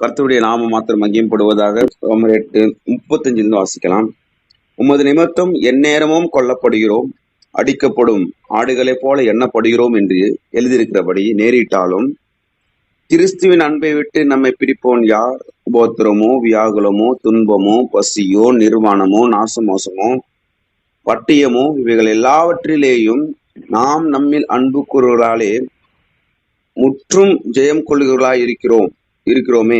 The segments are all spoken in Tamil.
கர்த்தருடைய நாம மாத்திரம் மகிமைப்படுவதாக ரோமர் எட்டு முப்பத்தஞ்சிலிருந்து வாசிக்கலாம். உமது நிமித்தம் எந்நேரமும் கொல்லப்படுகிறோம் அடிக்கப்படும் ஆடுகளைப் போல எண்ணப்படுகிறோம் என்று எழுதியிருக்கிறபடி நேரிட்டாலும் கிறிஸ்துவின் அன்பை விட்டு நம்மை பிரிப்போன் யார்? உபோத்திரமோ வியாகுலமோ துன்பமோ பசியோ நிர்வாணமோ நாசமோசமோ பட்டியமோ இவைகள் எல்லாவற்றிலேயும் நாம் நம்மில் அன்பு கூறுவதாலே முற்றும் ஜெயம் கொள்கிறவர்களாய் இருக்கிறோம் இருக்கிறோமே.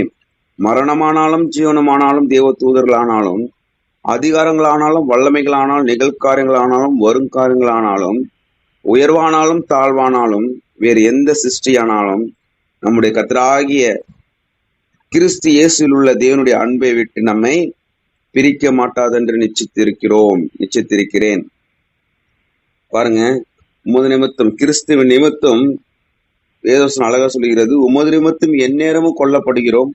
மரணமானாலும் ஜீவனமானாலும் தேவ தூதர்களானாலும் அதிகாரங்களானாலும் வல்லமைகளானாலும் நிகழ்காரியங்களானாலும் வருங்காரியங்களானாலும் உயர்வானாலும் தாழ்வானாலும் வேறு எந்த சிருஷ்டியானாலும் நம்முடைய கத்தராகிய கிறிஸ்து இயேசுவில் உள்ள தேவனுடைய அன்பை விட்டு நம்மை பிரிக்க மாட்டாதென்று நிச்சயத்திருக்கிறோம். நிச்சயத்திருக்கிறேன். பாருங்க முத நிமித்தம் கிறிஸ்துவின் நிமித்தம் வேதவசன் அழகா சொல்லுகிறது உமது நிமித்தம் எந்நேரமும் கொல்லப்படுகிறோம்.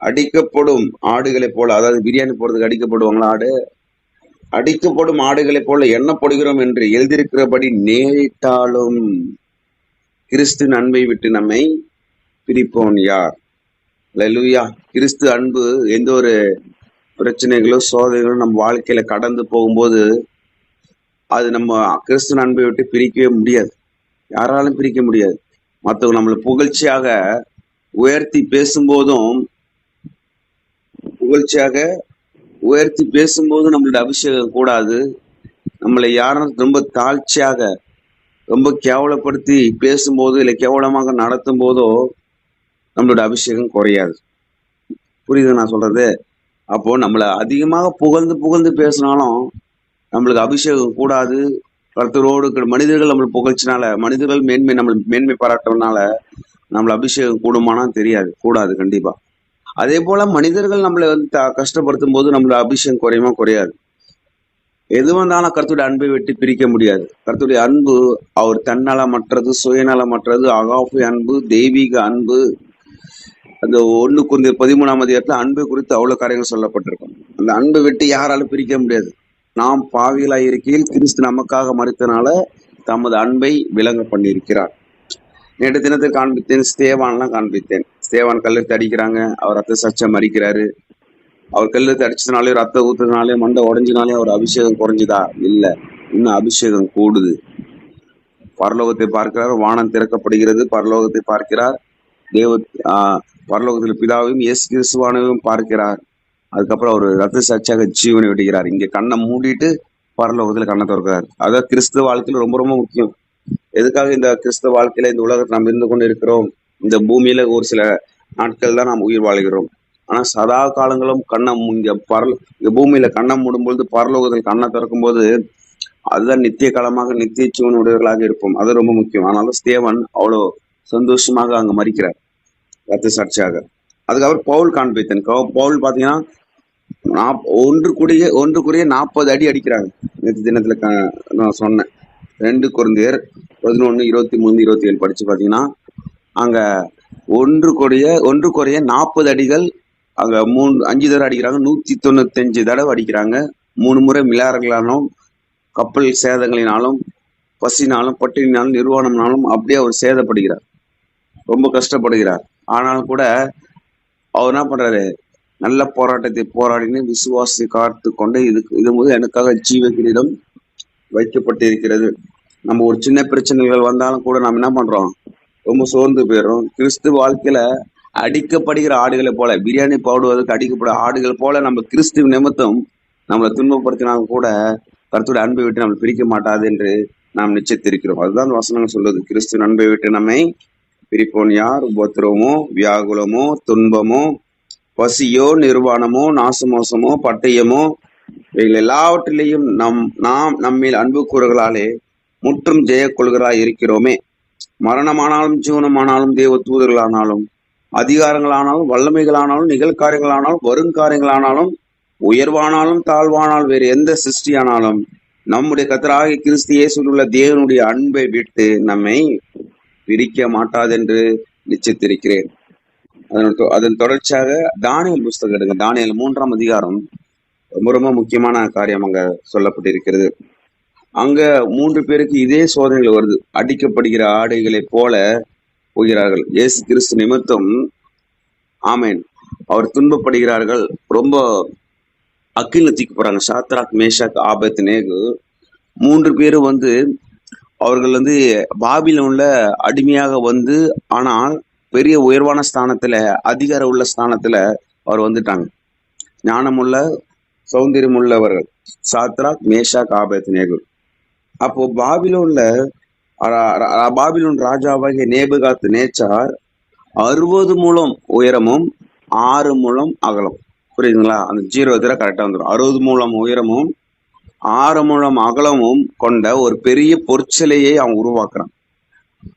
அடிக்கப்படும் ஆடுகளைப் போல அதாவது பிரியாணி போடுறதுக்கு அடிக்கப்படுவாங்களா ஆடு? அடிக்கப்படும் ஆடுகளைப் போல எண்ணப்படுகிறோம் என்று எழுதியிருக்கிறபடி நேரிட்டாலும் கிறிஸ்து அன்பை விட்டு நம்மை பிரிப்போன் யார்? லலுயா கிறிஸ்து அன்பு எந்த ஒரு பிரச்சனைகளோ சோதனைகளோ நம்ம வாழ்க்கையில கடந்து போகும்போது அது நம்ம கிறிஸ்து அன்பை விட்டு பிரிக்கவே முடியாது. யாராலும் பிரிக்க முடியாது. மற்றவங்க நம்மளை புகழ்ச்சியாக உயர்த்தி பேசும்போதும் புகழ்ச்சியாக உயர்த்தி பேசும்போது நம்மளோட அபிஷேகம் கூடாது. நம்மளை யாரும் ரொம்ப தாழ்ச்சியாக ரொம்ப கேவலப்படுத்தி பேசும்போது இல்லை கேவலமாக நடத்தும் போதோ நம்மளோட அபிஷேகம் குறையாது. புரியுது நான் சொல்றது? அப்போ நம்மளை அதிகமாக புகழ்ந்து புகழ்ந்து பேசினாலும் நம்மளுக்கு அபிஷேகம் கூடாது. கருத்தரோடு மனிதர்கள் நம்மளை புகழ்ச்சினால மனிதர்கள் மேன்மை நம்மளை மேன்மை பாராட்டுறதுனால நம்மள அபிஷேகம் கூடுமானா தெரியாது கூடாது கண்டிப்பா. அதே போல மனிதர்கள் நம்மளை வந்து த- கஷ்டப்படுத்தும் போது நம்மள அபிஷேகம் குறையுமா? குறையாது. எது வந்தாலும் கருத்துடைய அன்பை வெட்டி பிரிக்க முடியாது. கருத்துடைய அன்பு அவர் தன்னலமற்றது சுயநலமற்றது அகாஃபி அன்பு தெய்வீக அன்பு அந்த ஒன்று குந்தி பதிமூணாம் அதிகாரத்தில் அன்பு குறித்து அவ்வளோ காரியங்கள் சொல்லப்பட்டிருக்கும். அந்த அன்பை விட்டு யாராலும் பிரிக்க முடியாது. நாம் பாவிகளாய் இருக்கையில் கிறிஸ்து நமக்காக மறுத்தனால தமது அன்பை விளங்க பண்ணியிருக்கிறார். நேற்று தினத்தில் காண்பித்தேன் ஸ்தேவான்லாம் காண்பித்தேன். ஸ்தேவான் கல்லெடுத்து அடிக்கிறாங்க அவர் ரத்த சச்சம் மறிக்கிறாரு அவர் கல்லெடுத்து அடிச்சதுனாலே ரத்த ஊத்துறதுனாலே மண்டை உடஞ்சினாலே அவர் அபிஷேகம் குறைஞ்சுதா? இல்லை இன்னும் அபிஷேகம் கூடுது. பரலோகத்தை பார்க்கிறார் வானம் திறக்கப்படுகிறது பரலோகத்தை பார்க்கிறார். தேவ பரலோகத்தில் பிதாவையும் இயேசு கிறிஸ்துவானையும் பார்க்கிறார். அதுக்கப்புறம் அவர் ரத்த சாட்சியாக ஜீவனை விடுகிறார் இங்க கண்ணை மூடிட்டு பரலோகத்துல கண்ணை திறக்கிறார். அதான் கிறிஸ்துவ வாழ்க்கையில ரொம்ப ரொம்ப முக்கியம். எதுக்காக இந்த கிறிஸ்துவ வாழ்க்கையில இந்த உலகத்தில் நாம் இருந்து கொண்டு இருக்கிறோம்? இந்த பூமியில ஒரு சில நாட்கள் தான் நாம் உயிர் வாழ்கிறோம். ஆனா சதா காலங்களும் கண்ணை இங்க பரல இந்த பூமியில கண்ணை மூடும்பொழுது பரலோகத்தில் கண்ணை திறக்கும் போது அதுதான் நித்திய காலமாக நித்திய ஜீவன் உடையவர்களாக இருப்போம். அது ரொம்ப முக்கியம். ஆனாலும் ஸ்தேவன் அவ்வளோ சந்தோஷமாக அங்க மறிக்கிறார் ரத்த சாட்சியாக. அதுக்கப்புறம் பவுல் காண்பித்தன். கவு- பவுல் பாத்தீங்கன்னா ஒன்று கூடிய ஒன்றுக்குரிய நாற்பது அடி அடிக்கிறாங்க. நேற்று தினத்துல நான் சொன்னேன். ரெண்டு குழந்தையர் பதினொன்னு இருபத்தி மூணு இருபத்தி ஏழு படிச்சு பார்த்தீங்கன்னா அங்க ஒன்று கூடிய ஒன்று குறைய நாற்பது அடிகள் அங்க மூணு அஞ்சு தடவை அடிக்கிறாங்க. நூத்தி தொண்ணூத்தஞ்சு தடவை அடிக்கிறாங்க. மூணு முறை மிளாறுகளாலும் கப்பல் சேதங்களினாலும் பசினாலும் பட்டினாலும் நிர்வாணம்னாலும் அப்படியே அவர் சேதப்படுகிறார். ரொம்ப கஷ்டப்படுகிறார். ஆனாலும் கூட அவர் என்ன பண்றாரு? நல்ல போராட்டத்தை போராடினு விசுவாசி காத்து கொண்டு இதுக்கு இது முதல் எனக்காக ஜீவ கிரீடம் வைக்கப்பட்டிருக்கிறது. நம்ம ஒரு சின்ன பிரச்சனைகள் வந்தாலும் கூட நம்ம என்ன பண்றோம்? ரொம்ப சோர்ந்து போயிடுறோம். கிறிஸ்து வாழ்க்கையில அடிக்கப்படுகிற ஆடுகளை போல பிரியாணி போடுவதற்கு அடிக்கப்பட ஆடுகள் போல நம்ம கிறிஸ்துவ நிமித்தம் நம்மளை துன்பப்படுத்தினாலும் கூட கருத்துடைய அன்பை விட்டு நம்மளை பிரிக்க மாட்டாது என்று நாம் நிச்சயத்திருக்கிறோம். அதுதான் வசனங்கள் சொல்லுது. கிறிஸ்து அன்பை விட்டு நம்மை பிரிப்போன் யார் உபத்திரவமோ வியாகுலமோ துன்பமோ பசியோ நிர்வாணமோ நாசமோசமோ பட்டயமோ இவைகள் எல்லாவற்றிலேயும் நம் நாம் நம்மில் அன்பு கூறுகளாலே முற்றும் ஜெய கொள்கிறாய் இருக்கிறோமே. மரணமானாலும் ஜீவனமானாலும் தேவ தூதர்களானாலும் அதிகாரங்களானாலும் வல்லமைகளானாலும் நிகழ்காரியங்களானாலும் வருங்காரியங்களானாலும் உயர்வானாலும் தாழ்வானாலும் வேறு எந்த சிருஷ்டியானாலும் நம்முடைய கத்தராகி கிறிஸ்து சொல்லுள்ள தேவனுடைய அன்பை விட்டு நம்மை பிரிக்க மாட்டாதென்று நிச்சயத்திருக்கிறேன். அதன் தொ- அதன் தொடர்ச்சியாக தானியல் புஸ்தகம் எடுங்க. தானியல் மூன்றாம் அதிகாரம் ரொம்ப ரொம்ப முக்கியமான காரியம் அங்க சொல்லப்பட்டிருக்கிறது. அங்க மூன்று பேருக்கு இதே சோதனைகள் வருது. அடிக்கப்படுகிற ஆடைகளைப் போல போகிறார்கள். இயேசு கிறிஸ்து நிமித்தம் ஆமேன். அவர் துன்பப்படுகிறார்கள். ரொம்ப அக்கில தூக்கி போறாங்க. சாத்ராக் மேஷாக் ஆபத் நேகு மூன்று பேரும் வந்து அவர்கள் வந்து பாபிலோன்ல அடிமையாக வந்து ஆனால் பெரிய உயர்வான ஸ்தானத்துல அதிகார உள்ள ஸ்தானத்துல அவர் வந்துட்டாங்க. ஞானமுள்ள சௌந்தரியம் உள்ளவர்கள் சாத்ராக் மேஷாக் ஆபத் நேகு அப்போ பாபிலோன்ல பாபிலோன் ராஜாவாகிய நேபுகாத் நேச்சார் அறுபது மூலம் உயரமும் ஆறு மூலம் அகலம். புரியுதுங்களா? அந்த ஜீரோ தர கரெக்டாக வந்துடும் அறுபது மூலம் உயரமும் ஆறு மூலம் அகலமும் கொண்ட ஒரு பெரிய பொற்சிலையை அவன் உருவாக்குறான்.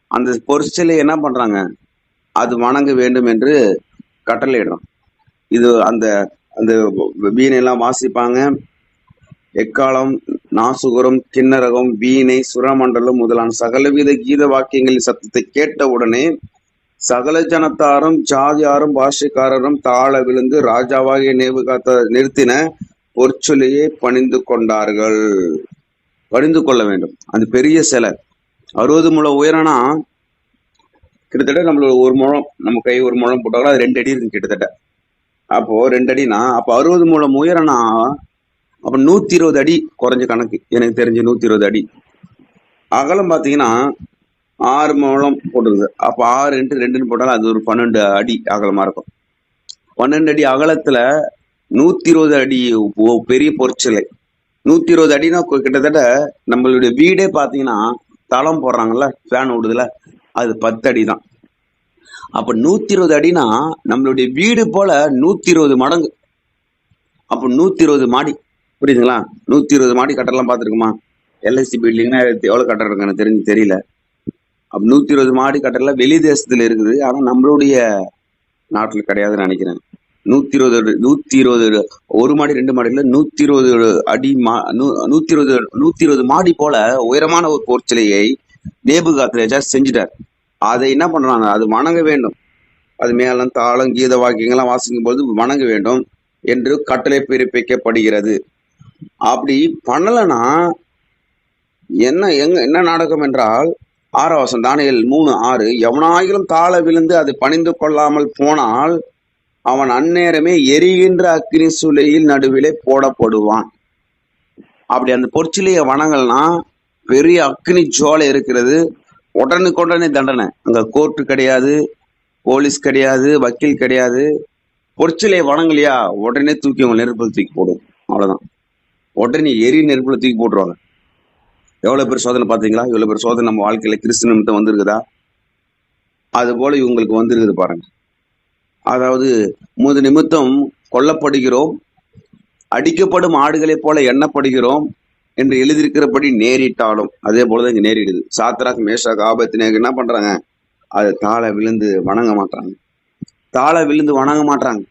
அந்த பொற்சிலையை என்ன பண்றாங்க? அது வணங்க வேண்டும் என்று கட்டளையிடும் இது அந்த அந்த வீணையெல்லாம் வாசிப்பாங்க. எக்காலம் நாசுகுரம் கிண்ணரகம் வீணை சுரமண்டலம் முதலான சகலவித கீத வாக்கியங்களின் சத்தத்தை கேட்டவுடனே சகல ஜனத்தாரும் ஜாதியாரும் பாஷைக்காரரும் தாழ விழுந்து ராஜாவாகிய நேபுகாத்த நிறுத்தின பொற்சொலியை பணிந்து கொண்டார்கள். பணிந்து கொள்ள வேண்டும். அந்த பெரிய சிலை. அறுபது முழ உயரம்னா கிட்டத்தட்ட நம்மளோட ஒரு முழம் நம்ம கை ஒரு முழம் போட்டாலும் அது ரெண்டு அடி இருக்கு கிட்டத்தட்ட. அப்போ ரெண்டு அடினா அப்போ அறுபது முழம் உயரம்னா அப்போ நூற்றி இருபது அடி குறைஞ்ச கணக்கு. எனக்கு தெரிஞ்சு நூற்றி இருபது அடி. அகலம் பார்த்தீங்கன்னா ஆறு முழம் போட்டுருது. அப்போ ஆறு இன்ட்டு ரெண்டுன்னு போட்டாலும் அது ஒரு பன்னெண்டு அடி அகலமாக இருக்கும். பன்னெண்டு அடி அகலத்தில் நூற்றி இருபது அடி பெரிய பொறிச்சலை. நூற்றி இருபது அடினா கிட்டத்தட்ட நம்மளுடைய வீடே பார்த்தீங்கன்னா தளம் போடுறாங்கல்ல ஃபேன் ஓடுதுல. அது பத்து அடி தான் அப்ப நூத்தி இருபது அடினா நம்மளுடைய வீடு போல நூத்தி இருபது மடங்கு. அப்ப நூத்தி இருபது மாடி. புரியுதுங்களா? நூத்தி இருபது மாடி கட்டலாம் பார்த்துருக்குமா? எல்ஐசி பில்டிங்னா எவ்வளவு கட்டடம் எனக்கு தெரிஞ்சு தெரியல. அப்ப நூத்தி இருபது மாடி கட்டடலாம் வெளி தேசத்துல இருக்குது. ஆனா நம்மளுடைய நாட்டில் கிடையாதுன்னு நினைக்கிறேன். நூத்தி இருபது அடி- நூத்தி இருபது ஒரு மாடி ரெண்டு மாடியில் நூத்தி இருபது அடி மா நூ- நூத்தி இருபது நூத்தி இருபது மாடி போல உயரமான ஒரு பொற்சிலையை நேபுகாத்ரேஜா செஞ்சிட்டார். அதை என்ன பண்றாங்க? அது வணங்க வேண்டும். அது மேலும் தாளம் கீத வாக்கியங்கள்லாம் வாசிக்கும் போது வணங்க வேண்டும் என்று கட்டளை பிறப்பிக்கப்படுகிறது. அப்படி பண்ணலைன்னா என்ன எங்க என்ன நாடகம் என்றால் ஆறாவசம் தானியல் மூணு ஆறு எவனாயிலும் தாழ விழுந்து அது பணிந்து கொள்ளாமல் போனால் அவன் அந்நேரமே எரிகின்ற அக்னி சூளையில் நடுவிலே போடப்படுவான். அப்படி அந்த பொற்சிலையை வணங்கல்னா பெரிய அக்னி ஜுவாலை இருக்கிறது. உடனுக்குடனே தண்டனை. அங்க கோர்ட்டு கிடையாது போலீஸ் கிடையாது வக்கீல் கிடையாது. பொறிச்சலையை வணங்கலையா? உடனே தூக்கி அவங்க நெருப்பில் தூக்கி போடும். அவ்வளவுதான். உடனே எரி நெருப்புல தூக்கி போட்டுருவாங்க. எவ்வளவு பேர் சோதனை பாத்தீங்களா எவ்வளோ பேர் சோதனை நம்ம வாழ்க்கையில கிறிஸ்து நிமித்தம் வந்திருக்குதா? அது போல இவங்களுக்கு வந்திருக்குது பாருங்க. அதாவது முது நிமித்தம் கொல்லப்படுகிறோம் அடிக்கப்படும் ஆடுகளைப் போல எண்ணப்படுகிறோம் என்று எழுதியிருக்கிறபடி நேரிட்டாலும் அதே போலதான் இங்க நேரிடுது. சாத்ராக் மேஷாக் ஆபத்தினேக்கு என்ன பண்றாங்க? அது தாழ விழுந்து வணங்க மாட்டாங்க தாழ விழுந்து வணங்க மாட்டாங்க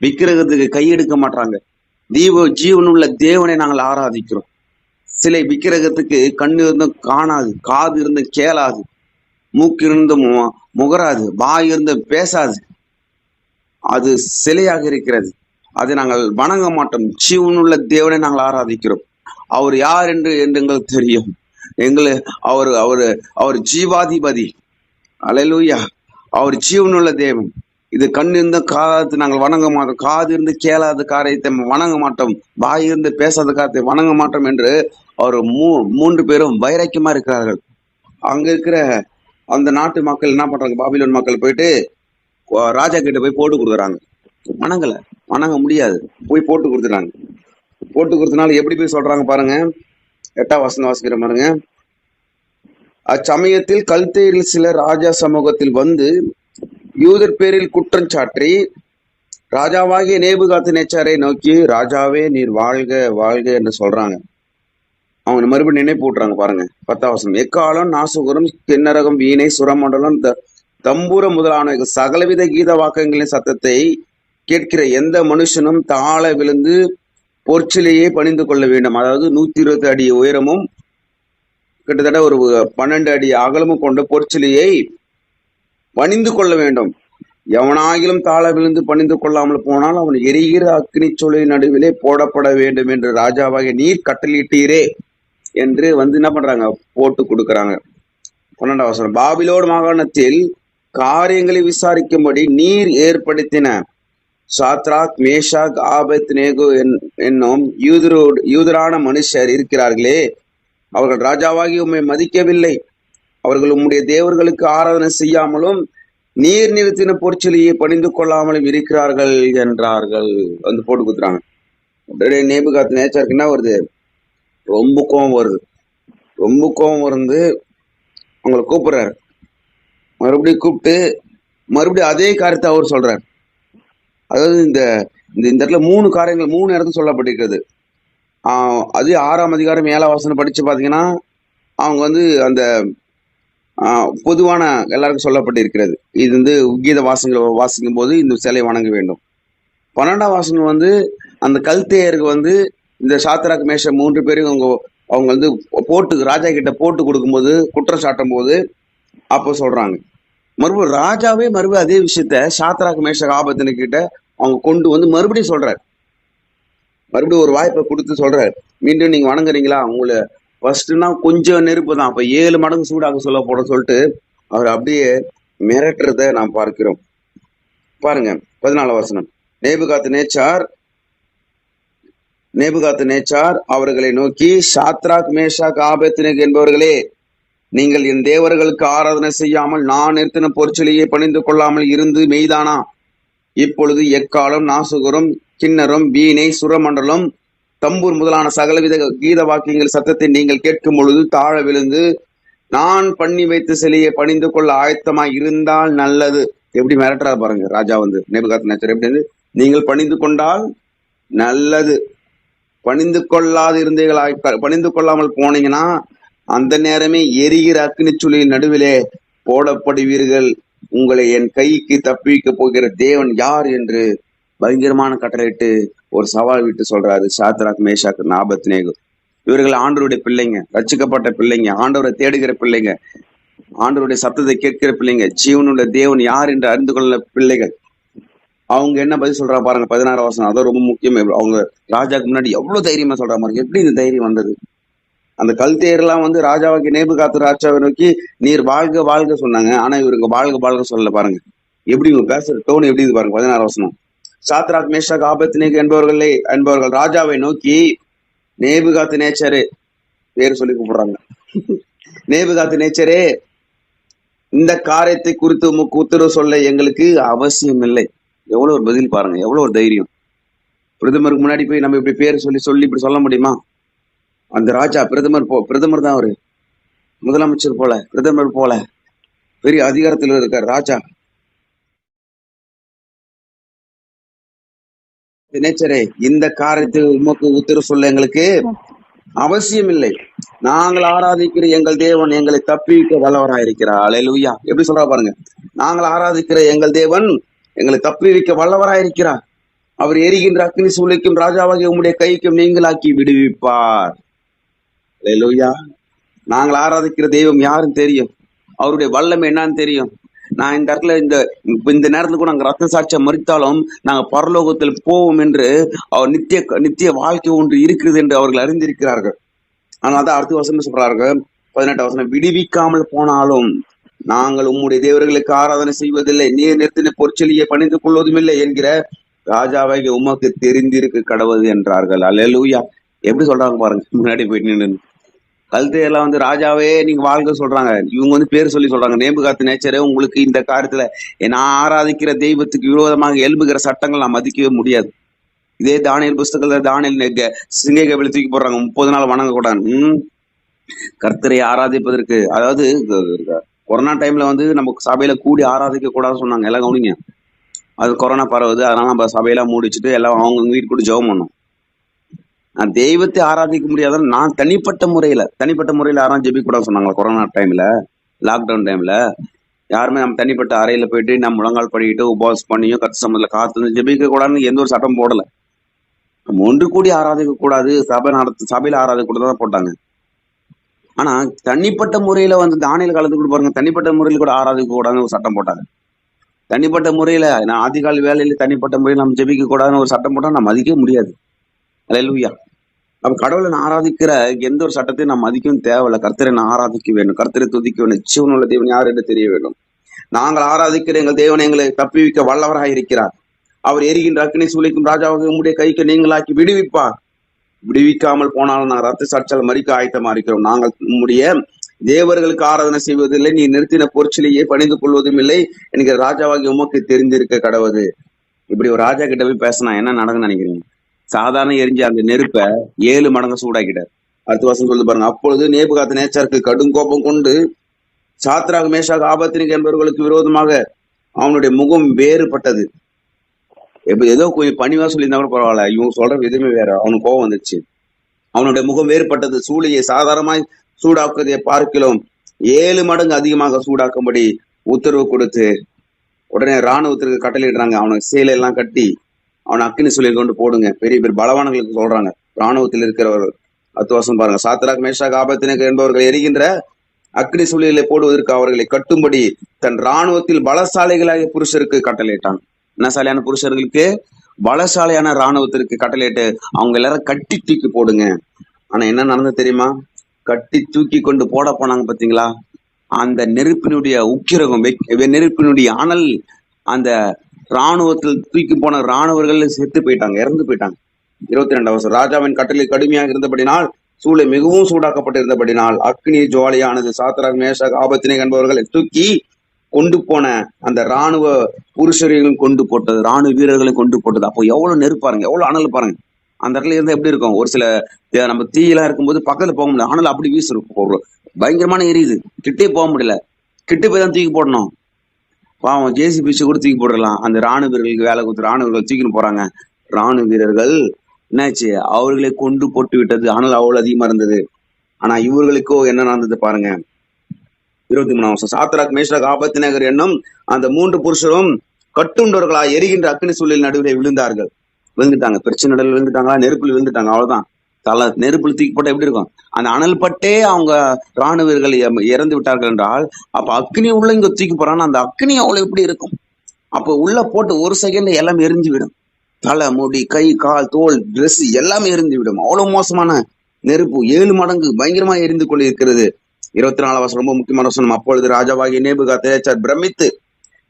விக்கிரகத்துக்கு கையெடுக்க மாட்டாங்க தீப ஜீவனுள்ள தேவனை நாங்கள் ஆராதிக்கிறோம். சிலை விக்கிரகத்துக்கு கண்ணு இருந்தும் காணாது காது இருந்தும் கேளாது. மூக்கு இருந்தும் முகராது வாய் இருந்தும் பேசாது. அது சிலையாக இருக்கிறது. அதை நாங்கள் வணங்க மாட்டோம். ஜீவனுள்ள தேவனை நாங்கள் ஆராதிக்கிறோம். அவர் யார் என்று என்று எங்களுக்கு தெரியும். எங்களை அவர் அவர் அவர் ஜீவாதிபதி. அலையலூயா. அவர் ஜீவனுள்ள தேவன். இது கண் இருந்த காலத்தை நாங்கள் வணங்க மாட்டோம். காது இருந்து கேளாத காரியத்தை வணங்க மாட்டோம். வாய் இருந்து பேசாத காரியத்தை வணங்க மாட்டோம் என்று அவர் மூ மூன்று பேரும் வைராக்கியமா இருக்கிறார்கள். அங்க இருக்கிற அந்த நாட்டு மக்கள் என்ன பண்றாங்க? பாபிலோன் மக்கள் போயிட்டு ராஜா கிட்ட போய் போட்டு கொடுக்குறாங்க. வணங்கல. வணங்க முடியாது. போய் போட்டு கொடுத்துறாங்க. போட்டு கொடுத்தனால எப்படி போய் சொல்றாங்க பாருங்க. எட்டாம் வசனம் வாசிக்கிற பாருங்க. அச்சமயத்தில் கல்தேரில் சில ராஜா சமூகத்தில் வந்து யூதர் பேரில் குற்றம் சாற்றி ராஜாவாகிய நேபுகாத்து நேச்சாரை நோக்கி ராஜாவே நீர் வாழ்க வாழ்க என்று சொல்றாங்க. அவங்க மறுபடியும் நினைப்பு விட்டுறாங்க பாருங்க. பத்தாம் வசனம். எக்காலம் நாசுகுரம் கிண்ணரகம் வீணை சுரமண்டலம் த- தம்பூர முதலான சகலவித கீத வாக்கங்களின் சத்தத்தை கேட்கிற எந்த மனுஷனும் தாழ விழுந்து பொற்சிலையே பணிந்து கொள்ள வேண்டும். அதாவது நூத்தி இருபத்தி அடி உயரமும் கிட்டத்தட்ட ஒரு பன்னெண்டு அடி அகலமும் கொண்ட பொற்சிலையை பணிந்து கொள்ள வேண்டும். எவனாகிலும் தாழ விழுந்து பணிந்து கொள்ளாமல் போனால் அவன் எரிகிற அக்னி சூளை நடுவிலே போடப்பட வேண்டும் என்று ராஜாவாக நீர் கட்டளையிட்டீரே என்று வந்து என்ன பண்றாங்க? போட்டு கொடுக்கறாங்க. பன்னெண்டாம் வசனம். பாபிலோடு மாகாணத்தில் காரியங்களை விசாரிக்கும்படி நீர் ஏற்படுத்தின சாத்ராக் மேஷாக் ஆபத் நேகு என்னும் யூதரோடு யூதரான மனுஷர் இருக்கிறார்களே. அவர்கள் ராஜாவாகி உம்மை மதிக்கவில்லை. அவர்கள் உம்முடைய தேவர்களுக்கு ஆராதனை செய்யாமலும் நீர் நிறுத்தின பொற்சொலியை பணிந்து கொள்ளாமலும் இருக்கிறார்கள் என்றார்கள். வந்து போட்டு குத்துறாங்க. அப்படியே நேபுகாத் நேச்சருக்கு என்ன வருது? ரொம்ப கோபம் வருது. ரொம்ப கோபம் வந்து அவங்களை கூப்பிடுறாரு. மறுபடியும் கூப்பிட்டு மறுபடியும் அதே காரியத்தை அவர் சொல்றாரு. அதாவது இந்த இந்த இந்த இடத்துல மூணு காரியங்கள் மூணு இடத்துல சொல்லப்பட்டிருக்கிறது. அது ஆறாம் அதிகாரம் ஏழாம் வாசனை படித்து பார்த்தீங்கன்னா அவங்க வந்து அந்த பொதுவான எல்லாருக்கும் சொல்லப்பட்டிருக்கிறது. இது வந்து உக்கீத வாசங்கள் வாசிக்கும் போது இந்த சிலையை வணங்க வேண்டும். பன்னெண்டாம் வாசனம் வந்து அந்த கல்தேயருக்கு வந்து இந்த சாத்ராக் மேஷ மூன்று பேரும் அவங்க அவங்க வந்து போட்டு ராஜா கிட்ட போட்டு கொடுக்கும்போது குற்றம் சாட்டும் போது அப்போ சொல்றாங்க. மறுபடியும் ராஜாவே மறுபடியும் அதே விஷயத்த சாத்திராக் மேஷ ஆபத்தின கிட்ட அவங்க கொண்டு வந்து மறுபடியும் சொல்றாரு. மறுபடியும் ஒரு வாய்ப்பை கொடுத்து சொல்றாரு. மீண்டும் நீங்க வணங்குறீங்களா? உங்களை ஃபர்ஸ்ட்னா கொஞ்சம் நெருப்பு தான். அப்ப ஏழு மடங்கு சூடாக சொல்ல போட சொல்லிட்டு அவர் அப்படியே மிரட்டுறத நாம் பார்க்கிறோம். பாருங்க பதினாலு வசனம். நேபுகாத்து நேச்சார் நேபுகாத்து நேச்சார் அவர்களை நோக்கி சாத்ராக் மேஷாக் ஆபத்தினக் என்பவர்களே நீங்கள் என் தேவர்களுக்கு ஆராதனை செய்யாமல் நான் நிறுத்தின பொற்சிலையை பணிந்து கொள்ளாமல் இருந்து மெய்தானா? இப்பொழுது எக்காலம் நாசுகரும் கிண்ணரும் வீணை சுரமண்டலம் தம்பூர் முதலான சகலவித கீத வாக்கியங்கள் சத்தத்தை நீங்கள் கேட்கும் பொழுது தாழ விழுந்து நான் பண்ணி வைத்த சிலையை பணிந்து கொள்ள ஆயத்தமா இருந்தால் நல்லது. எப்படி மிரட்டுறா பாருங்க ராஜா வந்து நேபுகாத் நேச்சர் எப்படி வந்து, நீங்கள் பணிந்து கொண்டால் நல்லது. பணிந்து கொள்ளாது இருந்தீர்களா பணிந்து கொள்ளாமல் போனீங்கன்னா அந்த நேரமே எரிகிற அக்னிச்சுளியின் நடுவிலே போடப்படுவீர்கள். உங்களை என் கைக்கு தப்பிக்க போகிற தேவன் யார் என்று பயங்கரமான கட்டளையிட்டு ஒரு சவால் விட்டு சொல்றாரு சாத்ராக் மேஷாக் நாபத்னேகு இவர்கள் ஆண்டவருடைய பிள்ளைங்க ரச்சிக்கப்பட்ட பிள்ளைங்க ஆண்டவரை தேடுகிற பிள்ளைங்க ஆண்டவருடைய சத்தத்தை கேட்கிற பிள்ளைங்க ஜீவனுள்ள தேவன் யார் என்று அறிந்து கொள்ள பிள்ளைகள். அவங்க என்ன பதில் சொல்றா பாருங்க பதினாறு வருஷம் அதான் ரொம்ப முக்கியம். அவங்க ராஜாக்கு முன்னாடி எவ்வளவு தைரியமா சொல்றா பாருங்க எப்படி இந்த தைரியம் வந்தது? அந்த கல்தேர்லாம் வந்து ராஜாவுக்கு நேபு காத்து ராஜாவை நோக்கி நீர் வாழ்க வாழ்க சொன்னாங்க. ஆனா இவருக்கு வாழ்க வாழ்க சொல்லல பாருங்க. எப்படி இவங்க பேசுற டோன் எப்படி இது பாருங்க பதினாறு வசனம் சாத்ராத் மேஷா ஆபத்னேக் என்பவர்களே என்பவர்கள் ராஜாவை நோக்கி நேபுகாத்து நேச்சரு பேர் சொல்லி கூப்பிடுறாங்க. நேபுகாத்து நேச்சரே இந்த காரியத்தை குறித்து உமக்கு உத்தரவு சொல்ல எங்களுக்கு அவசியம் இல்லை எவ்வளவு ஒரு பதில் பாருங்க எவ்வளவு ஒரு தைரியம். பிரதமருக்கு முன்னாடி போய் நம்ம இப்படி பேர் சொல்லி சொல்லி இப்படி சொல்ல முடியுமா? அந்த ராஜா பிரதமர் போ பிரதமர் தான் அவரு. முதலமைச்சர் போல பிரதமர் போல. பெரிய அதிகாரத்தில் இருக்கார் ராஜா. நேச்சரே இந்த காரியத்தை உமக்கு உத்தரவு சொல்ல எங்களுக்கு அவசியம் இல்லை நாங்கள் ஆராதிக்கிற எங்கள் தேவன் எங்களை தப்பிக்க வல்லவராயிருக்கிறார். அலையலூயா எப்படி சொல்றா பாருங்க. நாங்கள் ஆராதிக்கிற எங்கள் தேவன் எங்களை தப்பிவிக்க வல்லவராயிருக்கிறார். அவர் எரிகின்ற அக்னி சூளைக்கும் ராஜாவாகிய உம்முடைய கைக்கும் நீங்களாக்கி விடுவிப்பார். அலையலூயா நாங்கள் ஆராதிக்கிற தெய்வம் யாருன்னு தெரியும். அவருடைய வல்லமை என்னன்னு தெரியும். நான் இந்த இடத்துல இந்த இந்த நேரத்துல கூட நாங்க ரத்த சாட்சியம் மறித்தாலும் நாங்க பரலோகத்தில் போவோம் என்று அவர் நித்திய நித்திய வாழ்க்கை ஒன்று இருக்கிறது என்று அவர்கள் அறிந்திருக்கிறார்கள். ஆனால் அதான் அடுத்த வசனம் சொல்றார்கள் பதினெட்டு வசனம் விடுவிக்காமல் போனாலும் நாங்கள் உம்முடைய தேவர்களுக்கு ஆராதனை செய்வதில்லை. நீர் நிறுத்தின பொற்செலியை பணிந்து கொள்வதும் இல்லை என்கிற ராஜாவை உமக்கு தெரிந்திருக்கு கடவுள் என்றார்கள். அல்லேலூயா எப்படி சொல்றாங்க பாருங்க. முன்னாடி போயிட்டு நின்று கல்தையெல்லாம் வந்து ராஜாவே நீங்க வாழ்க சொல்றாங்க. இவங்க வந்து பேர் சொல்லி சொல்றாங்க. நேபு காத்து நேச்சரே உங்களுக்கு இந்த காரியத்துல நான் ஆராதிக்கிற தெய்வத்துக்கு விரோதமாக எழும்புகிற சட்டங்கள் நான் மதிக்கவே முடியாது. இதே தானியல் புஸ்தகத்துல தானியல் நெக்க சிங்க கபில தூக்கி போடுறாங்க. முப்பது நாள் வணங்க கூடாது ம். கர்த்தரை ஆராதிப்பதற்கு. அதாவது கொரோனா டைம்ல வந்து நம்ம சபையில கூடி ஆராதிக்க கூடாதுன்னு சொன்னாங்க. எல்லாம் கவனிங்க. அது கொரோனா பரவுது. அதனால நம்ம சபையெல்லாம் மூடிச்சுட்டு எல்லாம் அவங்க வீட்டு கூட ஜெபம் பண்ணோம். நான் தெய்வத்தை ஆராதிக்க முடியாத நான் தனிப்பட்ட முறையில தனிப்பட்ட முறையில யாரும் ஜெபிக்கூடாது சொன்னாங்களா? கொரோனா டைம்ல லாக்டவுன் டைம்ல யாருமே நம்ம தனிப்பட்ட அறையில போயிட்டு நம்ம முழங்கால் பண்ணிட்டு உபவாசம் பண்ணியும் கத்து சம்பந்தத்துல காத்து ஜெபிக்க கூடாதுன்னு எந்த ஒரு சட்டம் போடல. நம்ம ஒன்று கூடி ஆராதிக்க கூடாது. சபை நடத்து சபையில ஆராதிக்க கூடாது தான் போட்டாங்க. ஆனா தனிப்பட்ட முறையில வந்து தானியல் காலத்துக்கு கூட பாருங்க தனிப்பட்ட முறையில் கூட ஆராதிக்க கூடாதுன்னு ஒரு சட்டம் போட்டாங்க. தனிப்பட்ட முறையில நான் ஆதிகால வேலையில தனிப்பட்ட முறையில் நம்ம ஜெபிக்க கூடாதுன்னு ஒரு சட்டம் போட்டா நம்ம மதிக்க முடியாது. அலையலூயா அப்ப கடவுளை நான் ஆராதிக்கிற எந்த ஒரு சட்டத்தையும் நான் மதிக்கவும் தேவையில்ல. கர்த்தரை நான் ஆராதிக்க வேண்டும். கர்த்தரை துதிக்க வேண்டும். ஜீவனுள்ள தேவன் யார் என்று தெரிய வேண்டும். நாங்கள் ஆராதிக்கிற எங்கள் தேவன் எங்களை தப்பிவிக்க வல்லவராக இருக்கிறார். அவர் எரிகின்ற அக்னி சூளைக்கும் ராஜாவாக உங்களுடைய கைக்கு நீங்களாக்கி விடுவிப்பார். விடுவிக்காமல் போனாலும் நாங்கள் ரத்த சாட்சியால் மறிக்க ஆயத்தமா இருக்கிறோம். நாங்கள் உம்முடைய தேவர்களுக்கு ஆராதனை செய்வதில்லை. நீ நிறுத்தின பொருட்சிலேயே பணிந்து கொள்வதும் இல்லை. எனக்கு ராஜாவாகி உமக்கு தெரிந்திருக்க கடவுது இப்படி ஒரு ராஜா கிட்ட போய் பேசினா என்ன நடக்கும்னு நினைக்கிறீங்க? சாதாரண எரிஞ்ச அந்த நெருப்பை ஏழு மடங்கு சூடாக்கிட்டார். அடுத்த வருஷம் சொல்லி பாருங்க. அப்பொழுது நேபுகாத்த நேச்சருக்கு கடும் கோபம் கொண்டு சாத்ராக மேஷாக ஆபத்தினிக் என்பவர்களுக்கு விரோதமாக அவனுடைய முகம் வேறுபட்டது. இப்ப ஏதோ கொஞ்சம் பணிவா சொல்லியிருந்தா கூட பரவாயில்ல. இவங்க சொல்ற விதமே வேற. அவனுக்கு கோபம் வந்துச்சு அவனுடைய முகம் வேறுபட்டது. சூளையை சாதாரணமாய் சூடாக்குவதை பார்க்கலாம் ஏழு மடங்கு அதிகமாக சூடாக்கும்படி உத்தரவு கொடுத்து உடனே ராணுவத்திற்கு கட்டளையிடுறாங்க. அவனுக்கு சேலை எல்லாம் கட்டி அவனை அக்கினி சொல்லி கொண்டு போடுங்க. பெரிய பெரிய பலவான்களுக்கு சொல்றாங்க. ராணுவத்தில் இருக்கிறவர்கள். பத்து வருஷம் பாருங்க. சாத்ராக் மேஷாக் ஆபத்தினக்கு என்பவர்கள் எரிகின்ற அக்னி சூழலை போடுவதற்கு அவர்களை கட்டும்படி தன் ராணுவத்தில் பலசாலைகளாகிய புருஷருக்கு கட்டளையிட்டான். என்ன சாலையான புருஷர்களுக்கு? பலசாலையான ராணுவத்திற்கு கட்டளையிட்டு அவங்க எல்லாரும் கட்டி தூக்கி போடுங்க. ஆனா என்ன நடந்தது தெரியுமா? கட்டி தூக்கி கொண்டு போட போனாங்க பாத்தீங்களா? அந்த நெருப்பினுடைய உக்கிரகம் நெருப்பினுடைய அனல் அந்த ராணுவத்தில் தூக்கி போன ராணுவர்கள் செத்து போயிட்டாங்க இறந்து போயிட்டாங்க. இருபத்தி ரெண்டாம் வருஷம். ராஜாவின் கட்டளை கடுமையாக இருந்தபடினால் சூளை மிகவும் சூடாக்கப்பட்டிருந்தபடினால் அக்னி ஜுவாலியானது சாத்ராக் மேஷாக் ஆபத்தினை என்பவர்களை தூக்கி கொண்டு போன அந்த ராணுவ புருஷரையும் கொண்டு போட்டது ராணுவ வீரர்களையும் கொண்டு போட்டது. அப்போ எவ்வளவு நெருப்பாருங்க எவ்வளவு அனல் பாருங்க. அந்த இடத்துல இருந்தால் எப்படி இருக்கும்? ஒரு சில நம்ம தீயெல்லாம் இருக்கும்போது பக்கத்துல போக முடியல. அனல் அப்படி வீசு பயங்கரமான எரியுது. கிட்டே போக முடியல. கிட்டே போய் தான் தூக்கி போடணும். பாவம் கேசி பிச்சு கூட தூக்கி போடலாம் அந்த ராணுவ வீரர்களுக்கு வேலை கொடுத்து ராணுவ வீரர்கள் தூக்கின்னு போறாங்க. ராணுவ வீரர்கள் என்னாச்சு? அவர்களை கொண்டு போட்டு விட்டது. அனல் அவ்வளவு அதிகமா இருந்தது. ஆனா இவர்களுக்கோ என்ன நடந்தது பாருங்க. இருபத்தி மூணாம் வருஷம். சாத்ராக் மேஷ்ராக் ஆபத்து நகர் என்னும் அந்த மூன்று புருஷரும் கட்டுண்டவர்களா எரிகின்ற அக்னி சூழலில் நடுவில் விழுந்தார்கள். விழுந்துட்டாங்க. பிரச்சனை நடுவில் விழுந்துட்டாங்களா? நெருப்பில் விழுந்துட்டாங்க. அவ்வளவுதான். தலை நெருப்புல தூக்கி போட்டா எப்படி இருக்கும்? அந்த அனல் பட்டே அவங்க ராணுவ வீரர்கள் இறந்து- விட்டார்கள் என்றால் அப்ப அக்னி உள்ள இங்க தூக்கி போறான்னா அந்த அக்னி அவ்வளவு எப்படி இருக்கும்? அப்ப உள்ள போட்டு ஒரு செகண்ட் எல்லாம் எரிஞ்சு விடும். தலை முடி கை கால் தோல் ட்ரெஸ் எல்லாமே எரிந்து விடும். அவ்வளவு மோசமான நெருப்பு. ஏழு மடங்கு பயங்கரமா எரிந்து கொண்டு இருக்கிறது இருபத்தி நாலாம் வருஷம் ரொம்ப முக்கியமான வசனம். அப்பொழுது ராஜாவாகி நேபுகா தேச்சார் பிரமித்து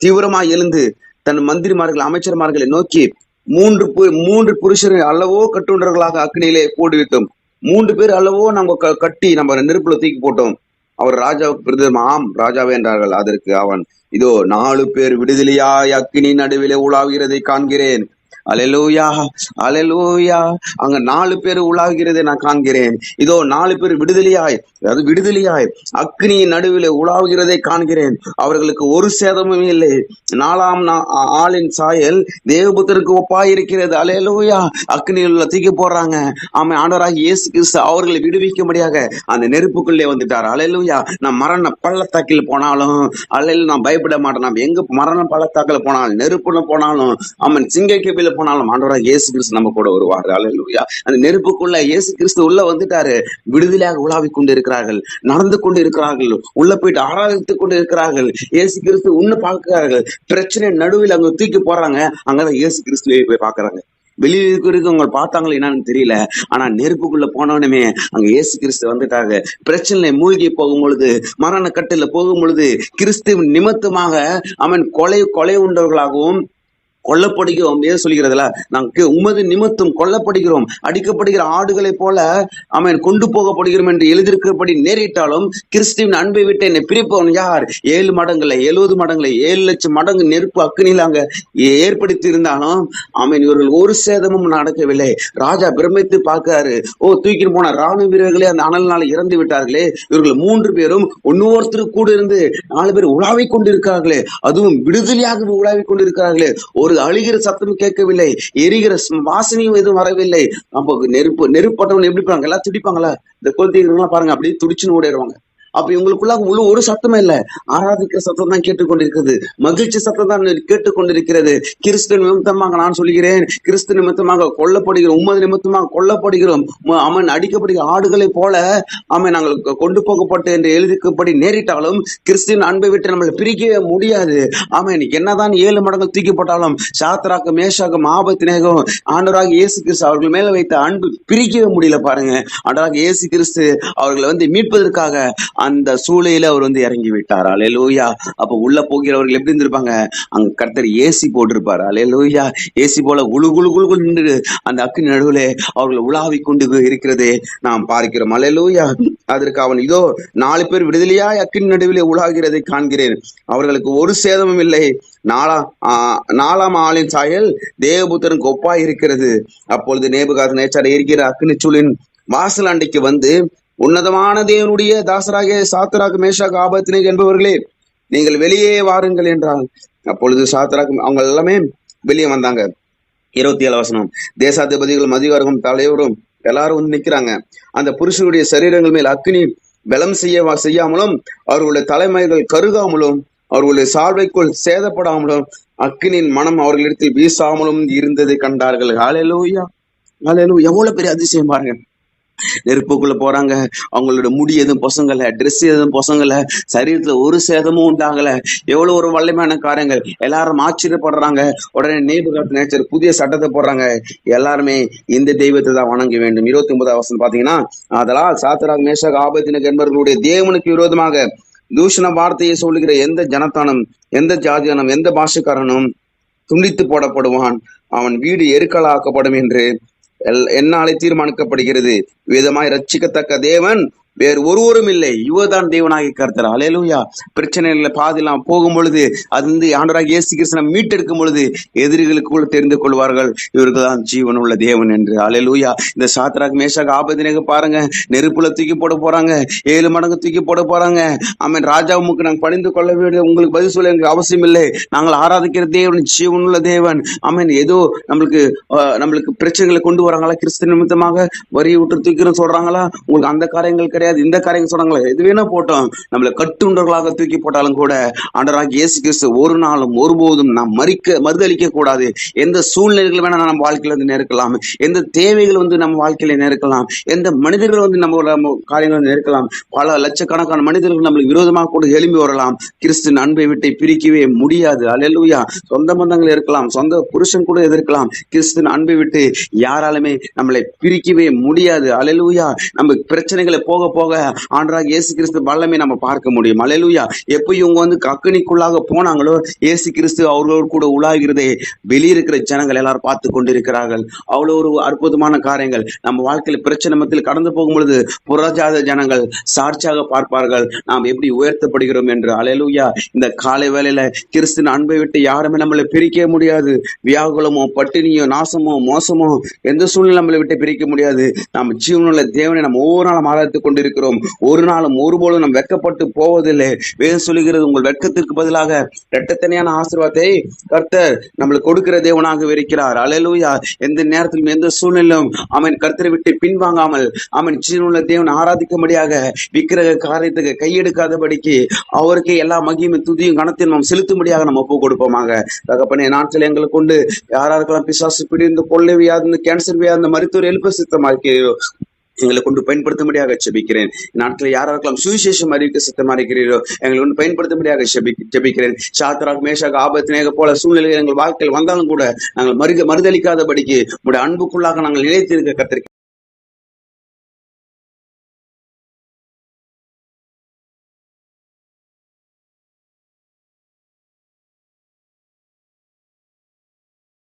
தீவிரமா எழுந்து தன் மந்திரிமார்கள் அமைச்சர்மார்களை நோக்கி மூன்று பு- மூன்று புருஷரை அல்லவோ கட்டுண்டர்களாக அக்னியிலே போட்டுவிட்டோம் மூன்று பேர் அல்லவோ நம்ம க- கட்டி நம்ம நெருப்புல தூக்கி போட்டோம். அவர் ராஜாவுக்கு பிரதம் ஆம் ராஜாவே என்றார்கள். அதற்கு அவன் இதோ நாலு பேர் விடுதலையாய் அக்னி நடுவிலே உலாவுகிறதை காண்கிறேன். அலலூயா அலலூயா அங்க நாலு பேர் உலாவுகிறதை நான் காண்கிறேன். இதோ நாலு பேர் விடுதலையாய் அதாவது விடுதலையாய் அக்னியின் நடுவில் உலாவுகிறதை காண்கிறேன். அவர்களுக்கு ஒரு சேதமும் இல்லை. நாலாம் ஆளின் சாயல் தேவபுத்தருக்கு ஒப்பாய் இருக்கிறது அலையலூயா அக்னியில் தூக்கி போடுறாங்க. ஆமா ஆண்டவராக இயேசு கிறிஸ்து அவர்களை விடுவிக்கும்படியாக அந்த நெருப்புக்குள்ளே வந்துட்டார். அலையலூயா நான் மரண பள்ளத்தாக்கில் போனாலும் அலையில் நான் பயப்பட மாட்டேன். நான் எங்க மரண பள்ளத்தாக்கில் போனாலும் நெருப்புல போனாலும் அவன் சிங்க கேபில போனாலும் ஆண்டவராக இயேசு கிறிஸ்து நம்ம கூட வருவார். அலையா அந்த நெருப்புக்குள்ள இயேசு கிறிஸ்து உள்ள வந்துட்டாரு. விடுதலையாக உலாவி கொண்டு இருக்கிறார்கள் நடந்து கொண்டு இருக்கிறார்கள் உள்ள போயிட்டு ஆராதித்துக் கொண்டு இருக்கிறார்கள் இயேசு கிறிஸ்து உன்ன பார்க்கிறார்கள். பிரச்சனை நடுவில் அங்க தூக்கி போறாங்க. அங்கதான் இயேசு கிறிஸ்துவே போய் பாக்குறாங்க வெளியில இருக்கிறவங்க பார்த்தாங்களா என்னன்னு தெரியல. ஆனா நெருப்புக்குள்ள போனவனுமே அங்க இயேசு கிறிஸ்து வந்துட்டாங்க பிரச்சனை மூழ்கி போகும் பொழுது மரண கட்டில போகும் பொழுது கிறிஸ்துவின் நிமித்தமாக அவன் கொலை கொலை உண்டவர்களாகவும் கொல்லப்படுகிறோம். ஏன் சொல்கிறதுல நாங்கள் உமது நிமித்தம் கொல்லப்படுகிறோம். அடிக்கப்படுகிற ஆடுகளைப் போல அவன் கொண்டு போகப்படுகிறோம் என்று எழுதியிருக்கிறபடி நேரிட்டாலும் கிறிஸ்துவின் அன்பை விட்டு என்னை பிரிப்பவன் யார்? ஏழு மடங்களை எழுபது மடங்களை ஏழு லட்சம் மடங்கு நெருப்பு அக்னியில் அங்க ஏற்படுத்தி இருந்தாலும் அவன் இவர்கள் ஒரு சேதமும் நடக்கவில்லை. ராஜா பிரமித்து பார்க்கிறாரு. ஓ தூக்கிட்டு போன ராணுவ வீரர்களே அந்த அனல்னால இறந்து விட்டார்களே. இவர்கள் மூன்று பேரும் ஒன்னொருத்தர் கூட இருந்து நாலு பேர் உலாவிக் கொண்டிருக்கிறார்களே. அதுவும் விடுதலையாக உலாவிக் கொண்டிருக்கிறார்களே. ஒரு அழுகிற சத்தம் கேட்கவில்லை எரிகிற வாசனையும் எதுவும் வரவில்லை. அப்போ நெருப்பு நெருப்பட்டவன் எப்படி இருப்பாங்க? எல்லாம் துடிப்பாங்களா? இந்த குழந்தைகள் பாருங்க அப்படியே துடிச்சுன்னு ஓடிடுவாங்க. அப்ப இவங்களுக்குள்ள முழு ஒரு சத்தமே இல்ல. ஆராதிக்கிற சத்தம் தான் கேட்டுக்கொண்டிருக்கிறது. மகிழ்ச்சி சத்தம் தான் கேட்டுக்கொண்டிருக்கிறது. கிறிஸ்து நிமித்தமாக நான் சொல்கிறேன். கிறிஸ்து நிமித்தமாக கொல்லப்படுகிறோம். உமது நிமித்தமாக கொல்லப்படுகிறோம். அவன் அடிக்கப்படுகிற ஆடுகளை போல அவன் நாங்கள் கொண்டு போகப்பட்டு என்று எழுதிக்கப்படி நேரிட்டாலும் கிறிஸ்தின் அன்பை விட்டு நம்மளை பிரிக்கவே முடியாது. அவன் என்னதான் ஏழு மடங்கு தூக்கிப்பட்டாலும் சாத்ராக்கு மேஷாக்கும் ஆபத்தினேகம் ஆண்டவராக இயேசு கிறிஸ்து அவர்கள் மேல வைத்த அன்பு பிரிக்கவே முடியல பாருங்க. ஆண்டவராக இயேசு கிறிஸ்து அவர்களை வந்து மீட்பதற்காக அந்த சூளையில அவர் வந்து இறங்கி விட்டார். அலையலூயா அப்ப உள்ள போகிறவர்கள் எப்படி இருந்திருப்பாங்க? அங்க கர்த்தர் ஏசி போட்டிருப்பார். அலையலூயா ஏசி போல குளு குளு குழு நின்று அந்த அக்கினி நடுவில் அவர்கள் உலாவி கொண்டு இருக்கிறதே நாம் பார்க்கிறோம். அலையலூயா அதற்கு அவன் இதோ நாலு பேர் விடுதலையாய் அக்கின் நடுவிலே உலாகிறதை காண்கிறேன். அவர்களுக்கு ஒரு சேதமும் இல்லை. நாலாம் ஆஹ் நாலாம் ஆளின் சாயல் தேவபுத்தனுக்கு ஒப்பாய் இருக்கிறது. அப்பொழுது நேபுகாத நேச்சார இருக்கிற அக்னிச்சூலின் வாசல் அண்டைக்கு வந்து உன்னதமான தேவனுடைய தாசராகிய சாத்தராக மேஷாக ஆபத்தினை என்பவர்களே நீங்கள் வெளியே வாருங்கள் என்றால் அப்பொழுது சாத்தராக அவங்க எல்லாமே வெளியே வந்தாங்க. இருபத்தி ஏழு வசனம். தேசாதிபதிகளும் அதிகாரமும் தலைவரும் எல்லாரும் வந்து நிக்கிறாங்க. அந்த புருஷனுடைய சரீரங்கள் மேல் அக்னி பலம் செய்ய செய்யாமலும் அவர்களுடைய தலைமைகள் கருகாமலும் அவர்களுடைய சால்வைக்குள் சேதப்படாமலும் அக்னியின் மனம் அவர்களிடத்தில் வீசாமலும் இருந்ததை கண்டார்கள். ஹalleluya. ஹalleluya. எவ்வளவு பெரிய அதிசயம் பாருங்க. நெருப்புக்குள்ள போறாங்க. அவங்களோட முடி எதுவும் பொசங்கல ட்ரெஸ் எதுவும் பொசங்கல சரீரத்துல ஒரு சேதமும் உண்டாகல. எவ்வளவு ஒரு வல்லமையான காரியங்கள். எல்லாரும் ஆச்சரியப்படுறாங்க. உடனே நேபுகாத் நேச்சர் புதிய சட்டத்தை போடுறாங்க. எல்லாருமே இந்த தெய்வத்தை தான் வணங்க வேண்டும். இருபத்தி ஒன்பதாம் வருஷம் பாத்தீங்கன்னா அதனால் சாத்தராக் மேஷாக் ஆபத்தினுக்கு என்பவர்களுடைய தேவனுக்கு விரோதமாக தூஷண வார்த்தையை சொல்லுகிற எந்த ஜனத்தானும் எந்த ஜாதியானும் எந்த பாஷக்காரனும் துண்டித்து போடப்படுவான். அவன் வீடு எருக்கலாக்கப்படும் என்று என்னாலே தீர்மானிக்கப்படுகிறது. விதமாய் ரட்சிக்கத்தக்க தேவன் வேறு ஒருவரும் இல்லை. இவர்தான் தேவனாகி கருத்தர். அலையலூயா பிரச்சனைகளை பாதிலாம் போகும் பொழுது அது வந்து ஆண்டராக இயேசு கிருஷ்ணன் மீட்டெடுக்கும் பொழுது எதிரிகளுக்குள் தெரிந்து கொள்வார்கள். இவர்கள் தான் ஜீவன் உள்ள தேவன் என்று. அலையலூயா இந்த சாத்ராக் மேஷாக் ஆபத்தினக பாருங்க. நெருப்புல தூக்கி போட போறாங்க. ஏழு மடங்கு தூக்கி போட போறாங்க. ஆமென். ராஜாவுக்கு நாங்கள் பணிந்து கொள்ள வேண்டிய உங்களுக்கு பதில் சொல்ல எங்களுக்கு அவசியம் இல்லை. நாங்கள் ஆராதிக்கிற தேவன் ஜீவன் உள்ள தேவன். ஆமென். ஏதோ நம்மளுக்கு நம்மளுக்கு பிரச்சனைகளை கொண்டு வராங்களா? கிறிஸ்து நிமித்தமாக வரி விட்டு தூக்கிற சொல்றாங்களா? உங்களுக்கு அந்த காரியங்கள் கிடையாது. இந்த காரியம் சொன்னாங்களே எது வேணா போட்டோம். நம்மளை கட்டுண்டர்களாக தூக்கி போட்டாலும் கூட ஆண்டராக இயேசு கிறிஸ்து ஒரு நாளும் ஒருபோதும் நாம் மறிக்க மறுதளிக்க கூடாது எந்த சூழ்நிலைகள் வேணா நம்ம வாழ்க்கையில வந்து நெருக்கலாம். எந்த தேவைகள் வந்து நம்ம வாழ்க்கையில நெருக்கலாம். எந்த மனிதர்கள் வந்து நம்ம காரியங்கள் வந்து நெருக்கலாம். பல லட்சக்கணக்கான மனிதர்கள் நம்மளுக்கு விரோதமாக கூட எழும்பி வரலாம். கிறிஸ்து அன்பை விட்டு பிரிக்கவே முடியாது. அல்லேலூயா. சொந்த பந்தங்கள் இருக்கலாம். சொந்த புருஷன் கூட எதிர்க்கலாம். கிறிஸ்து அன்பை விட்டு யாராலுமே நம்மளை பிரிக்கவே முடியாது. அல்லேலூயா. நம்ம பிரச்சனைகளை போக போக ஆண்டராக இயேசு கிறிஸ்து பலமே நம்ம பார்க்க முடியும். அல்லேலூயா எப்போ இவங்க வந்து கக்கனிக்குள்ளாக போனாங்களோ இயேசு கிறிஸ்து அவர்களோடு கூட உலாகிறதை வெளியிருக்கிற ஜனங்கள் எல்லாரும் பார்த்து கொண்டிருக்கிறார்கள். அவ்வளோ ஒரு அற்புதமான காரியங்கள். நம்ம வாழ்க்கையில் பிரச்சனை மத்தியில் கடந்து போகும் பொழுது புறஜாத ஜனங்கள் சாட்சியாக பார்ப்பார்கள். நாம் எப்படி உயர்த்தப்படுகிறோம் என்று. அலையலூயா இந்த காலை வேலையில கிறிஸ்தின் அன்பை விட்டு யாருமே நம்மளை பிரிக்க முடியாது. வியாகுலமோ பட்டினியோ நாசமோ மோசமோ எந்த சூழ்நிலை நம்மளை விட்டு பிரிக்க முடியாது. நம்ம ஜீவனுள்ள தேவனை நம்ம ஒவ்வொரு நாளும் ஆராய்த்து கொண்டு கொண்டிருக்கிறோம். ஒரு நாளும் ஒருபோலும் நாம் வெட்கப்பட்டு போவதில்லை. வேதம் சொல்லுகிறது உங்கள் வெட்கத்திற்கு பதிலாக இரட்டத்தனையான ஆசீர்வாதத்தை கர்த்தர் நம்மளுக்கு கொடுக்கிற தேவனாக இருக்கிறார். அலையலூயா எந்த நேரத்திலும் எந்த சூழ்நிலையும் அவன் கர்த்தரை விட்டு பின்வாங்காமல் அவன் சீனுள்ள தேவன் ஆராதிக்கும்படியாக விக்கிரக காரியத்துக்கு கையெடுக்காதபடிக்கு அவருக்கே எல்லா மகிமும் துதியும் கணத்தையும் நாம் செலுத்தும்படியாக நம்ம ஒப்பு கொடுப்போமாக. தகப்பனே நாட்கள் எங்களை கொண்டு யாராருக்கெல்லாம் பிசாசு பிடிந்து கொள்ளை வியாதி கேன்சர் வியாதி மருத்துவர் எழுப்ப சித்தமாக்கிறோம் எங்களை கொண்டு பயன்படுத்தும்படியாக செபிக்கிறேன் நாட்டில் யாராருக்கெல்லாம் சுவிசேஷம் அறிவிக்க சித்தமா இருக்கிறீரோ எங்களை கொண்டு பயன்படுத்தும்படியாக செபி ஜெபிக்கிறேன். சாத்ராக் மேஷாக் ஆபத்தினேக போல சூழ்நிலைகள் எங்கள் வாழ்க்கையில் வந்தாலும் கூட நாங்கள் மறுக மறுதளிக்காதபடிக்கு உடைய அன்புக்குள்ளாக நாங்கள் நிலைத்திருக்க கத்திரிக்க